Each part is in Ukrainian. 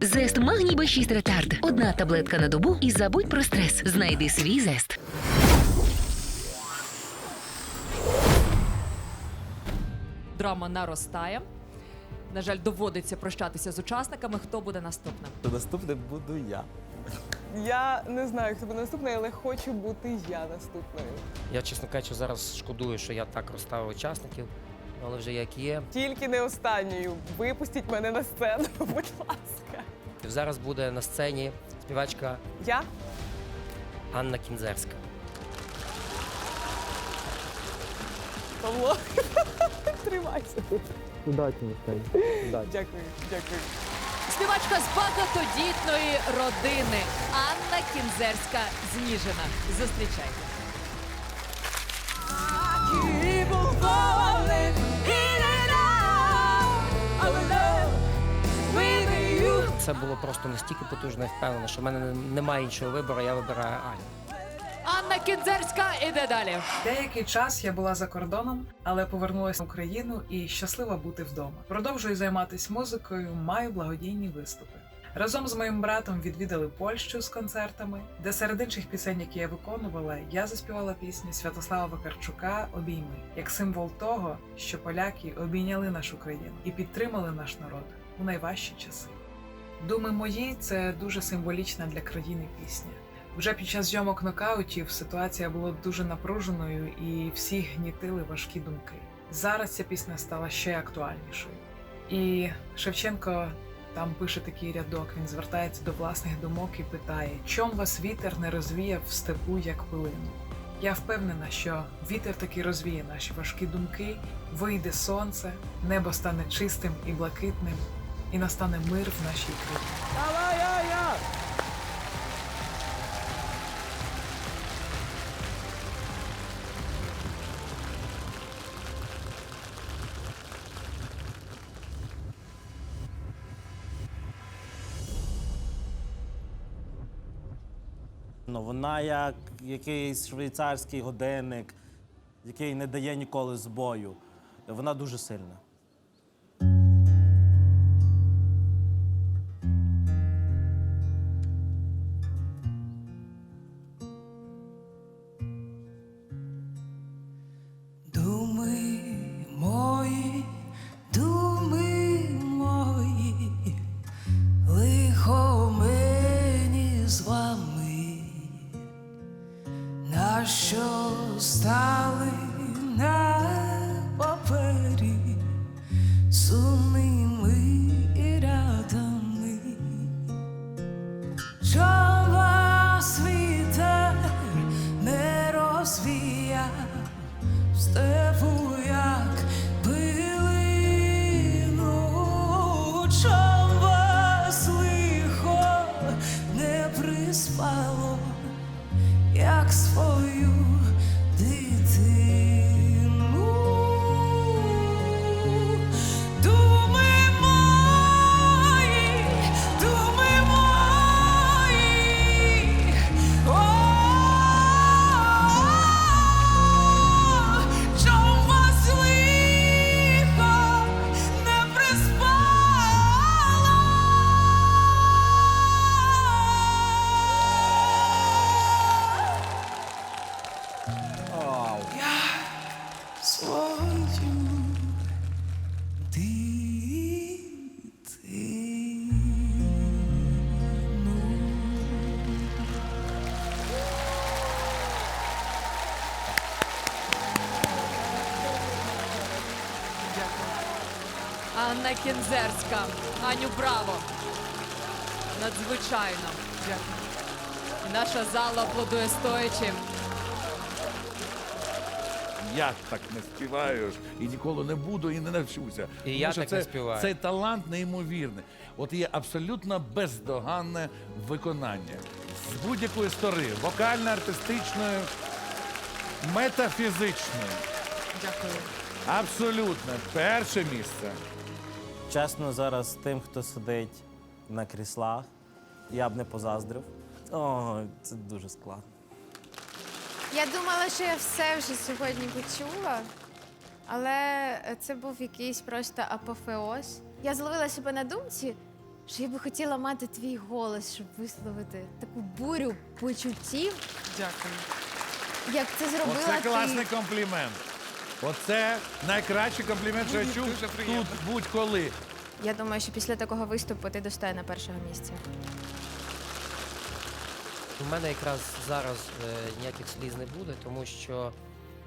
Зест Магній Б6 Ретард. Одна таблетка на добу і забудь про стрес. Знайди свій зест. Драма наростає. На жаль, доводиться прощатися з учасниками. Хто буде наступним? То наступним буду я. Я не знаю, хто буде наступний, але хочу бути я наступною. Я, чесно кажучи, зараз шкодую, що я так розставив учасників, але вже як є. Тільки не останньою. Випустіть мене на сцену, будь ласка. Зараз буде на сцені співачка Я? Анна Кінзерська. Павло. Тримайся. Удачі, Мустань. Удачі. Дякую, дякую. Співачка з багатодітної родини Анна Кінзерська з Ніжина. Зустрічайте. Це було просто настільки потужно і впевнено, що в мене немає іншого вибору, я вибираю Аню. Анна Кінзерська іде далі. Деякий час я була за кордоном, але повернулася в Україну і щаслива бути вдома. Продовжую займатися музикою, маю благодійні виступи. Разом з моїм братом відвідали Польщу з концертами, де серед інших пісень, які я виконувала, я заспівала пісню Святослава Вакарчука Обійми як символ того, що поляки обійняли нашу країну і підтримали наш народ у найважчі часи. Думи мої це дуже символічна для країни пісня. Вже під час зйомок нокаутів ситуація була дуже напруженою і всі гнітили важкі думки. Зараз ця пісня стала ще актуальнішою. І Шевченко там пише такий рядок. Він звертається до власних думок і питає: чом вас вітер не розвіяв в степу, як пилину? Я впевнена, що вітер таки розвіє наші важкі думки, вийде сонце, небо стане чистим і блакитним, і настане мир в нашій країні. Ну, вона як якийсь швейцарський годинник, який не дає ніколи збою. Вона дуже сильна. So mean Анна Кінзерська. Аню, браво! Надзвичайно. Дякую. І наша зала аплодує стоячи. Я так не співаю ж, і ніколи не буду, і не навчуся. І Тому я що так це, не співаю. Цей талант неймовірний. От є абсолютно бездоганне виконання з будь-якої сторони, вокально, артистичної, метафізичної. Дякую. Абсолютно перше місце. Чесно, зараз тим, хто сидить на кріслах, я б не позаздрив. О, це дуже складно. Я думала, що я все вже сьогодні почула, але це був якийсь просто апофеоз. Я зловила себе на думці, що я би хотіла мати твій голос, щоб висловити таку бурю почуттів, Дякую. як це зробила Оце ти. класний комплімент. Оце найкращий комплімент, що я чув тут будь-коли. Я думаю, що після такого виступу ти достойна першого місця. У мене якраз зараз е, ніяких сліз не буде, тому що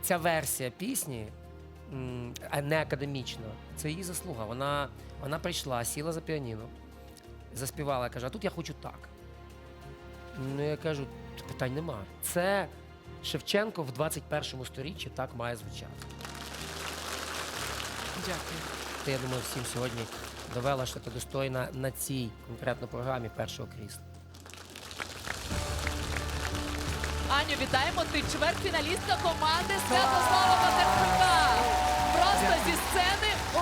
ця версія пісні, м, а не академічна, це її заслуга. Вона, вона прийшла, сіла за піаніно, заспівала, каже, а тут я хочу так. Ну, я кажу, питань нема. Це Шевченко в 21 сторіччі так має звучати. Дякую. Ти, я думаю, всім сьогодні довела, що ти достойна на цій конкретно програмі першого крісла. Аню, вітаємо! Ти чвертьфіналістка команди Святослава Бондарчука. Просто зі сцени у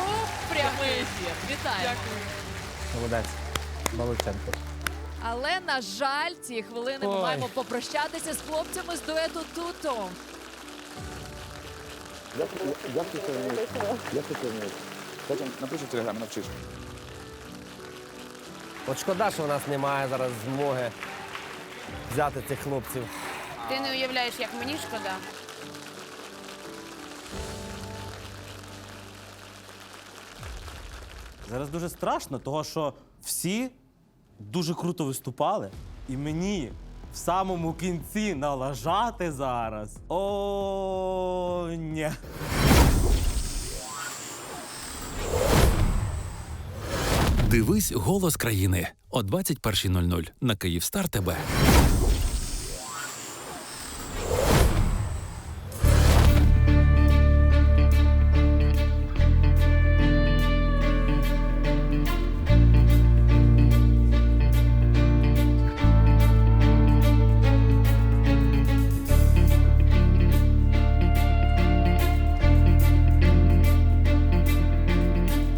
прямий ефір. Вітаємо! Дякую. Молодець. Молодченко. Але на жаль, ці хвилини ми Ой. маємо попрощатися з хлопцями з дуету Туто. Потім напишу в телеграмі, навчиш. От шкода, що у нас немає зараз змоги взяти цих хлопців. Ти не уявляєш, як мені шкода. Зараз дуже страшно, того що всі дуже круто виступали, і мені в самому кінці налажати зараз. О, ні. Дивись голос країни о 21.00 на Київстар ТБ.